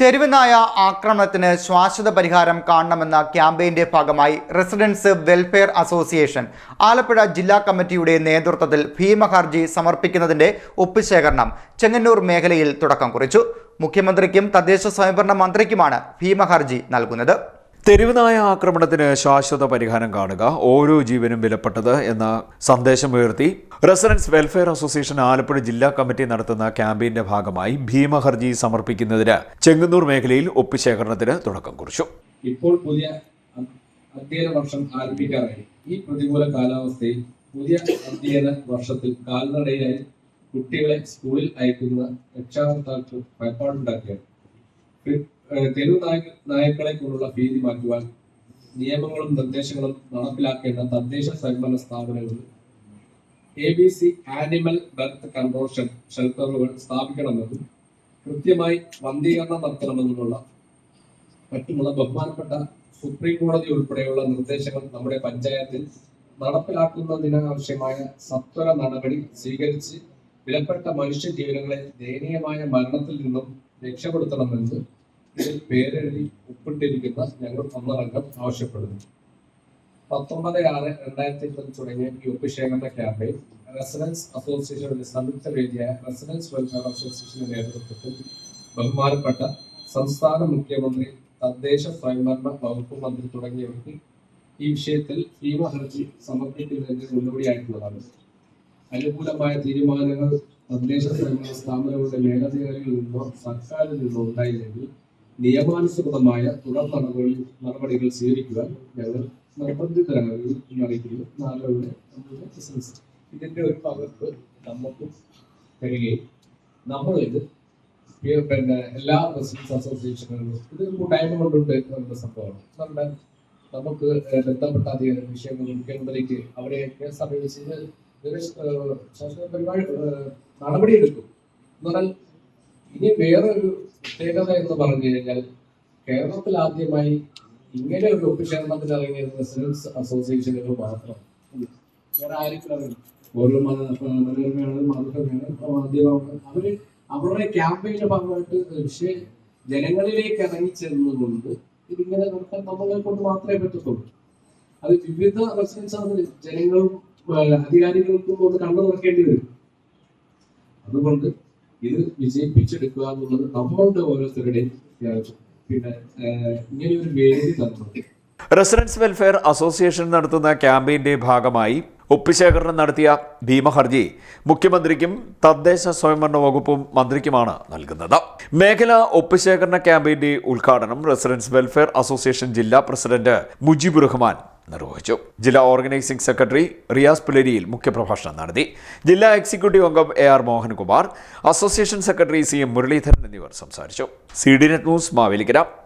തെരുവുനായ ആക്രമണത്തിന് ശാശ്വത പരിഹാരം കാണണമെന്ന ക്യാമ്പയിന്റെ ഭാഗമായി റെസിഡൻസ് വെൽഫെയർ അസോസിയേഷൻ ആലപ്പുഴ ജില്ലാ കമ്മിറ്റിയുടെ നേതൃത്വത്തിൽ ഭീമഹർജി സമർപ്പിക്കുന്നതിന്റെ ഒപ്പുശേഖരണം ചെങ്ങന്നൂർ മേഖലയിൽ തുടക്കം കുറിച്ചു. മുഖ്യമന്ത്രിക്കും തദ്ദേശ സ്വയംഭരണ മന്ത്രിക്കുമാണ് ഭീമഹർജി നൽകുന്നത്. തെരുവുനായ ആക്രമണത്തിന് ശാശ്വത പരിഹാരം കാണുക ഓരോ ജീവനും വിലപ്പെട്ടത് എന്ന സന്ദേശം ഉയർത്തി. റെസിഡൻസ് വെൽഫെയർ അസോസിയേഷൻ ആലപ്പുഴ ജില്ലാ കമ്മിറ്റി നടത്തുന്ന ക്യാമ്പയിന്റെ ഭാഗമായി ഭീമഹർജി സമർപ്പിക്കുന്നതിന് ചെങ്ങന്നൂർ മേഖലയിൽ ഒപ്പുശേഖരണത്തിന് തുടക്കം കുറിച്ചു. ഇപ്പോൾ പുതിയ അധ്യയന വർഷം ആരംഭിക്കാറായി ഈ പ്രതികൂല കാലാവസ്ഥയിൽ പുതിയ അധ്യയന വർഷത്തിൽ കാൽനടയായി കുട്ടികളെ സ്കൂളിൽ അയക്കുന്ന രക്ഷാകർത്താക്കൾ ഭയപ്പാടുണ്ടാക്കുകയാണ് തെരുവ് നായ നായക്കളെ കൊണ്ടുള്ള ഭീതി മാറ്റുവാൻ നിയമങ്ങളും നിർദ്ദേശങ്ങളും നടപ്പിലാക്കേണ്ട തദ്ദേശ സ്വയംഭരണ സ്ഥാപനങ്ങൾ A B C animal birth control ഷെൽട്ടറുകൾ സ്ഥാപിക്കണമെന്നും കൃത്യമായി വന്ധീകരണം നടത്തണമെന്നുമുള്ള മറ്റുമുള്ള ബഹുമാനപ്പെട്ട സുപ്രീം കോടതി ഉൾപ്പെടെയുള്ള നിർദ്ദേശങ്ങൾ നമ്മുടെ പഞ്ചായത്തിൽ നടപ്പിലാക്കുന്നതിനാവശ്യമായ സത്വര നടപടി സ്വീകരിച്ച് വിലപ്പെട്ട മനുഷ്യ ജീവനങ്ങളെ ദയനീയമായ മരണത്തിൽ നിന്നും രക്ഷപ്പെടുത്തണമെന്ന് ഇതിൽ പേരെഴുതി ഒപ്പിട്ടിരിക്കുന്ന ഞങ്ങൾ ഒന്നടങ്കം ആവശ്യപ്പെടുന്നു. പത്തൊമ്പത് ആറ് രണ്ടായിരത്തി ഇരുപത് തുടങ്ങിയ ഈ ഒപ്പുശേഖരണ ക്യാമ്പയിൻ റെസിഡൻസ് അസോസിയേഷന്റെ സംയുക്ത വേദിയായ റെസിഡൻസ് വെൽഫെയർ അസോസിയേഷന്റെ നേതൃത്വത്തിൽ ബഹുമാനപ്പെട്ട സംസ്ഥാന മുഖ്യമന്ത്രി തദ്ദേശ സ്വയംഭരണ വകുപ്പ് മന്ത്രി തുടങ്ങിയവർക്ക് ഈ വിഷയത്തിൽ ഭീമ ഹർജി സമർപ്പിക്കുന്നതിന് മുന്നോടിയായിട്ടുള്ളതാണ്. അനുകൂലമായ തീരുമാനങ്ങൾ തദ്ദേശ സ്വയംഭരണ സ്ഥാപനങ്ങളുടെ മേലധികാരികളിൽ നിന്നോ സർക്കാരിൽ നിന്നോ ഉണ്ടായില്ലെങ്കിൽ നിയമാനുസൃതമായ തുടർ നടപടി നടപടികൾ സ്വീകരിക്കുവാൻ ഞങ്ങൾ നിർബന്ധിതരാണ് അറിയിക്കുന്നു നമ്മുടെ ബിസിനസ് ഇതിന്റെ ഒരു പകർപ്പ് നമുക്കും തരികയും നമ്മൾ ഇത് പിന്നെ എല്ലാ റെസിഡൻസ് അസോസിയേഷനുകളും ഇത് കൂട്ടായ്മ കൊണ്ടുണ്ട് എന്നുള്ള സംഭവമാണ്. നമ്മുടെ നമുക്ക് ബന്ധപ്പെട്ട അധികം വിഷയങ്ങൾ മുഖ്യമന്ത്രിക്ക് അവരെയൊക്കെ സമീപിച്ച് പരിപാടി നടപടിയെടുക്കും. എന്ന് പറഞ്ഞാൽ ഇനി വേറൊരു പ്രത്യേകത എന്ന് പറഞ്ഞു കഴിഞ്ഞാൽ കേരളത്തിൽ ആദ്യമായി ഇങ്ങനെ ഒരു ഒപ്പിശേഖരണത്തിന് ഇറങ്ങിയത് റെസിഡൻസ് അസോസിയേഷനുകൾ മാത്രം. വേറെ ആർക്കും ഓരോ മനോരമയാണ് മാതൃഭൂമിയാണ് മാധ്യമമാണ് അവർ അവരുടെ ക്യാമ്പയിന്റെ ഭാഗമായിട്ട് പക്ഷേ ജനങ്ങളിലേക്ക് ഇറങ്ങി ചെന്നതുകൊണ്ട് ഇതിങ്ങനെ നടത്താൻ നമ്മളെ കൊണ്ട് മാത്രമേ പറ്റത്തുള്ളൂ. അത് വിവിധ റെസിഡൻസ് ആണ് ജനങ്ങളും അധികാരികൾക്കും ഒന്ന് കണ്ണു തുറക്കേണ്ടി വരും. അതുകൊണ്ട് ഇത് വിജയിപ്പിച്ചെടുക്കുക എന്നുള്ളത് നമ്മളുടെ ഓരോരുത്തരുടെയും പിന്നെ ഇങ്ങനെയൊരു ഇങ്ങനെ ഒരു വേദി തന്നിട്ടുണ്ട്. റെസിഡൻസ് വെൽഫെയർ അസോസിയേഷൻ നടത്തുന്ന ക്യാമ്പയിന്റെ ഭാഗമായി ഒപ്പുശേഖരണം നടത്തിയ ഭീമഹർജി മുഖ്യമന്ത്രിക്കും തദ്ദേശ സ്വയംഭരണ വകുപ്പും മന്ത്രിക്കുമാണ് നൽകുന്നത്. മേഖലാ ഒപ്പുശേഖരണ ക്യാമ്പയിന്റെ ഉദ്ഘാടനം റെസിഡൻസ് വെൽഫെയർ അസോസിയേഷൻ ജില്ലാ പ്രസിഡന്റ് മുജീബ് റഹ്മാൻ നിർവഹിച്ചു. ജില്ലാ ഓർഗനൈസിംഗ് സെക്രട്ടറി റിയാസ് പുലരിയിൽ മുഖ്യപ്രഭാഷണം നടത്തി. ജില്ലാ എക്സിക്യൂട്ടീവ് അംഗം A R Mohankumar association secretary C M Muraleedharan എന്നിവർ സംസാരിച്ചു. C D net news Mavelikkara.